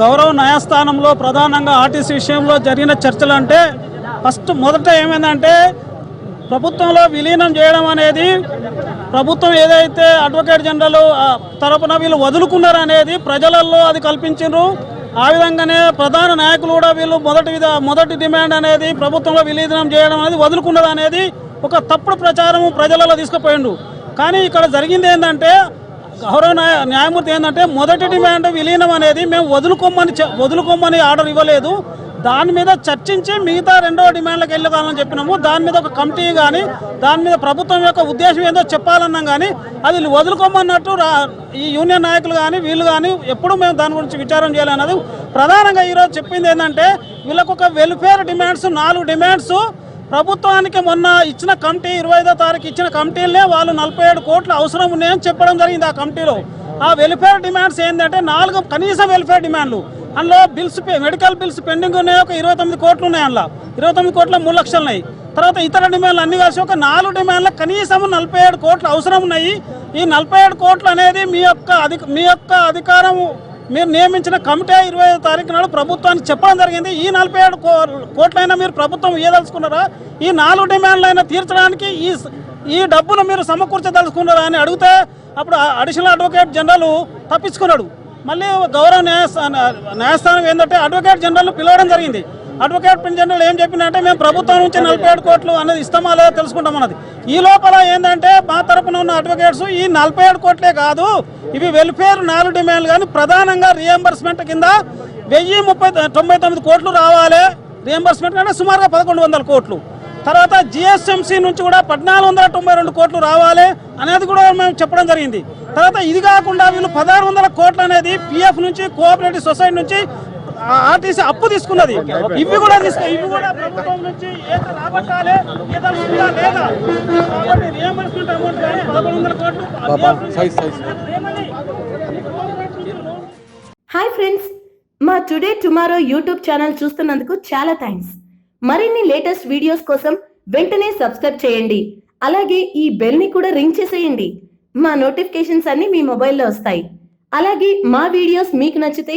గౌరవ న్యాయస్థానంలో ప్రధానంగా ఆర్టీసీ విషయంలో జరిగిన చర్చలు అంటే ఫస్ట్ మొదట ఏమైందంటే ప్రభుత్వంలో విలీనం చేయడం అనేది ప్రభుత్వం ఏదైతే అడ్వకేట్ జనరల్ తరపున వీళ్ళు వదులుకున్నారు అనేది ప్రజలలో అది కల్పించారు ఆ విధంగానే ప్రధాన నాయకులు కూడా వీళ్ళు మొదటి విధ మొదటి డిమాండ్ అనేది ప్రభుత్వంలో విలీనం చేయడం అనేది వదులుకున్నది అనేది ఒక తప్పుడు ప్రచారం ప్రజలలో తీసుకుపోయిండు కానీ ఇక్కడ జరిగింది ఏంటంటే గౌరవ న్యాయమూర్తి ఏంటంటే మొదటి డిమాండ్ విలీనం అనేది మేము వదులుకోమని చె- వదులుకోమని ఆర్డర్ ఇవ్వలేదు. దాని మీద చర్చించి మిగతా రెండవ డిమాండ్లకు వెళ్ళదామని చెప్పినాము. దాని మీద ఒక కమిటీ కానీ దాని మీద ప్రభుత్వం యొక్క ఉద్దేశం ఏందో చెప్పాలన్నాం కానీ అది వదులుకోమన్నట్టు రా ఈ యూనియన్ నాయకులు కానీ వీళ్ళు కానీ ఎప్పుడు మేము దాని గురించి విచారం చేయాలన్నది ప్రధానంగా ఈరోజు చెప్పింది ఏంటంటే వీళ్ళకు ఒక వెల్ఫేర్ డిమాండ్స్ నాలుగు డిమాండ్స్ ప్రభుత్వానికి మొన్న ఇచ్చిన కమిటీ ఇరవై ఐదో తారీఖు ఇచ్చిన కమిటీలనే వాళ్ళు నలభై ఏడు కోట్లు అవసరం ఉన్నాయని చెప్పడం జరిగింది ఆ కమిటీలో. ఆ వెల్ఫేర్ డిమాండ్స్ ఏంటంటే నాలుగు కనీస వెల్ఫేర్ డిమాండ్లు అందులో బిల్స్ పె- మెడికల్ బిల్స్ పెండింగ్ ఉన్నాయి ఒక ఇరవై తొమ్మిది కోట్లు ఉన్నాయి అందులో. ఇరవై తొమ్మిది కోట్ల మూడు లక్షలు ఉన్నాయి. తర్వాత ఇతర డిమాండ్లు అన్ని కలిసి ఒక నాలుగు డిమాండ్లు కనీసం నలభై ఏడు కోట్లు అవసరం ఉన్నాయి. ఈ నలభై ఏడు కోట్లు అనేది మీ యొక్క అధిక మీ యొక్క అధికారం మీరు నియమించిన కమిటీ ఇరవై తారీఖు నాడు ప్రభుత్వానికి చెప్పడం జరిగింది. ఈ నలభై ఏడు కో- కోట్లైనా మీరు ప్రభుత్వం ఇవ్వదలుచుకున్నారా ఈ నాలుగు డిమాండ్లైనా తీర్చడానికి ఈ ఈ డబ్బును మీరు సమకూర్చదలుచుకున్నారా అని అడిగితే అప్పుడు అడిషనల్ అడ్వకేట్ జనరల్ తప్పించుకున్నాడు. మళ్ళీ గౌరవ న్యాయస్థానం న్యాయస్థానం ఏంటంటే అడ్వకేట్ జనరల్ పిలవడం జరిగింది. అడ్వకేట్ జనరల్ ఏం చెప్పినంటే మేము ప్రభుత్వం నుంచి నలభై ఏడు కోట్లు అనేది ఇస్తామా లేదా తెలుసుకుంటాం అన్నది. ఈ లోపల ఏంటంటే మా తరపున ఉన్న అడ్వకేట్స్ ఈ నలభై ఏడు కోట్లే కాదు ఇవి వెల్ఫేర్ నాలుగు డిమాండ్లు కానీ ప్రధానంగా రియంబర్స్మెంట్ కింద వెయ్యి ముప్పై తొంభై తొమ్మిది కోట్లు రావాలి. రియంబర్స్మెంట్ అంటే సుమారుగా పదకొండు వందల కోట్లు. తర్వాత జిఎస్ఎంసీ నుంచి కూడా పద్నాలుగు వందల తొంభై రెండు కోట్లు రావాలి అనేది కూడా మేము చెప్పడం జరిగింది. తర్వాత ఇది కాకుండా వీళ్ళు పదహారు వందల కోట్లు అనేది పిఎఫ్ నుంచి కోఆపరేటివ్ సొసైటీ నుంచి ఆర్టీసీ అప్పు తీసుకున్నది. ఇవి కూడా తీసుకు ఇవి కూడా ప్రభుత్వం నుంచి ఏదో రాబట్టాలి ఏదలుచుకుందా లేదా? కాబట్టి రియంబర్స్మెంట్ అమౌంట్ కానీ పదకొండు వందల కోట్లు ఏమని? హాయ్ ఫ్రెండ్స్ మా టుడే టుమారో యూట్యూబ్ ఛానల్ చూస్తున్నందుకు చాలా థ్యాంక్స్. మరిన్ని లేటెస్ట్ వీడియోస్ కోసం వెంటనే సబ్స్క్రైబ్ చేయండి. అలాగే ఈ బెల్ని కూడా రింగ్ చేసేయండి. మా నోటిఫికేషన్స్ అన్ని మీ మొబైల్లో వస్తాయి. అలాగే మా వీడియోస్ మీకు నచ్చితే